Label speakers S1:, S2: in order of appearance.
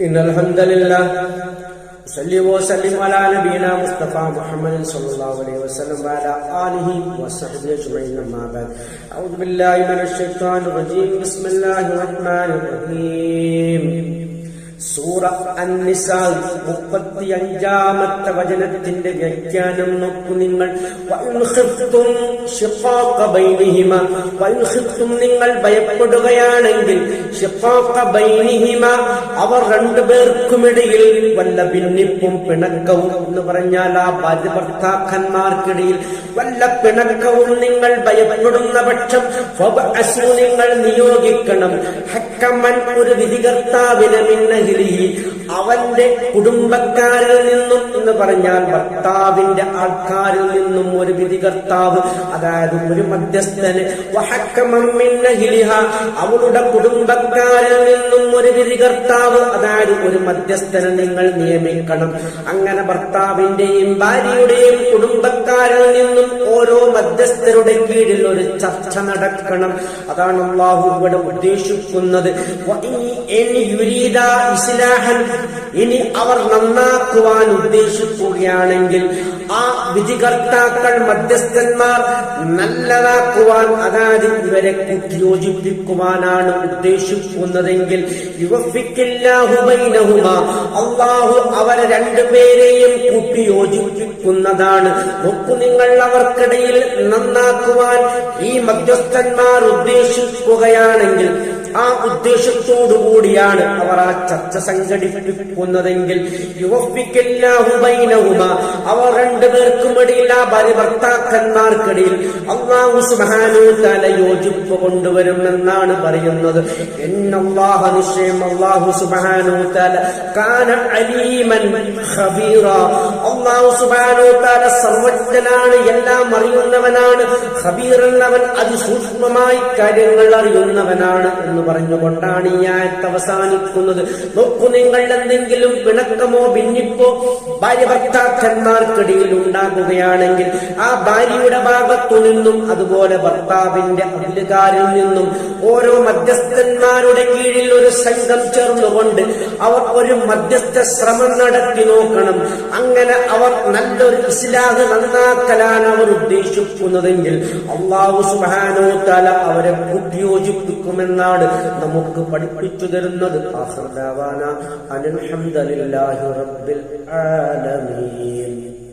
S1: إن الحمد لله. صلي وسلم على نبينا مصطفى محمد صلى الله عليه وسلم وعلى آله وصحبه أجمعين أما بعد. أعوذ بالله من الشيطان الرجيم. بسم الله الرحمن الرحيم. സൂറ അന്നിസാ മുപ്പത്തി അഞ്ചാമത്തെ വചനത്തിന്റെ വ്യാഖ്യാനം നോക്കൂ നിങ്ങൾ. നിങ്ങൾ ഭയപ്പെടുകയാണെങ്കിൽ അവർ രണ്ടുപേർക്കുമിടയിൽ വല്ല ഭിന്നിപ്പും പിണക്കവും എന്ന് പറഞ്ഞാൽ ആ ഭാര്യ ഭർത്താക്കന്മാർക്കിടയിൽ വല്ല പിണക്കവും നിങ്ങൾ ഭയപ്പെടുന്ന പക്ഷം നിങ്ങൾ നിയോഗിക്കണം. ഹക്കമ്മൻ ഒരു വിധികർത്താവിനെ ele. rir അവന്റെ കുടുംബക്കാരിൽ നിന്നും എന്ന് പറഞ്ഞാൽ ഭർത്താവിന്റെ ആൾക്കാരിൽ നിന്നും ഒരു വിധികർത്താവ് അതായത് ഒരു മധ്യസ്ഥന്. അവളുടെ കുടുംബക്കാരിൽ നിന്നും ഒരു വിധികർത്താവ് അതായത് ഒരു മധ്യസ്ഥനെ നിങ്ങൾ നിയമിക്കണം. അങ്ങനെ ഭർത്താവിന്റെയും ഭാര്യയുടെയും കുടുംബക്കാരിൽ നിന്നും ഓരോ മധ്യസ്ഥരുടെ കീഴിൽ ഒരു ചർച്ച നടക്കണം. അതാണ് അള്ളാഹു ഇവിടെ ഉദ്ദേശിക്കുന്നത്. ഇനി അവർ നന്നാക്കുവാൻ ഉദ്ദേശിക്കുകയാണെങ്കിൽ ആ വിധികർത്താക്കൾ മധ്യസ്ഥന്മാർ നല്ലതാക്കുവാൻ അതായത് ഇവരെ കൂട്ടിയോജിപ്പിക്കുവാനാണ് ഉദ്ദേശിക്കുന്നതെങ്കിൽ അള്ളാഹു അവരെ രണ്ടുപേരെയും കൂട്ടിയോജിപ്പിക്കുന്നതാണ് നോക്കു നിങ്ങൾ അവർക്കിടയിൽ നന്നാക്കുവാൻ ഈ മധ്യസ്ഥന്മാർ ഉദ്ദേശിക്കുകയാണെങ്കിൽ ആ ഉദ്ദേശത്തോടു കൂടിയാണ് അവർ ആ ചർച്ച സംഘടിപ്പിക്കുന്നതെങ്കിൽ അവർ അവർ രണ്ടുപേർക്കുമിടയിൽ ആ ഭർത്താക്കന്മാർക്കിടയിൽ അള്ളാഹു തല യോജിപ്പ് കൊണ്ടുവരുമെന്നാണ് പറയുന്നത്. എന്നല്ലാഹ നിശ്ചയം അള്ളാഹു സുബാനു തല കാന അലീമൻ അള്ളാഹു സുബാനു തല സർവജ്ഞനാണ് എല്ലാം അറിയുന്നവനാണ്. ഖബീറൻ അവൻ അതിസൂക്ഷ്മമായി കാര്യങ്ങൾ അറിയുന്നവനാണ് എന്ന് പറഞ്ഞുകൊണ്ടാണ് ഈ ആയത്ത് അവസാനിക്കുന്നത്. നോക്കൂ നിങ്ങൾ എന്തെങ്കിലും പിണക്കമോ ഭിന്നിപ്പോ ഭാര്യ ഭർത്താക്കന്മാർക്കിടയിൽ ഉണ്ടാകുകയാണെങ്കിൽ ആ ഭാര്യയുടെ ഭാഗത്തു നിന്നും അതുപോലെ ഭർത്താവിന്റെ അതിലുകാരിൽ നിന്നും ഓരോ മധ്യസ്ഥന്മാരുടെ കീഴിൽ ഒരു സംഘം ചേർന്നുകൊണ്ട് അവർ ഒരു മധ്യസ്ഥ ശ്രമം നടത്തി നോക്കണം. അങ്ങനെ അവർ നല്ലൊരു ഇസ്ലാഹ് നന്നാക്കലാണ് അവർ ഉദ്ദേശിക്കുന്നതെങ്കിൽ അള്ളാഹു സുബാനോ തല അവരെ കൂട്ടിയോജിപ്പിക്കുമെന്നാണ് നമുക്ക് പഠിപ്പിച്ചു തരുന്നത് ആഹ്റദാവാന അനിൽഹംദലില്ലാഹി റബ്ബിൽ ആലമീൻ.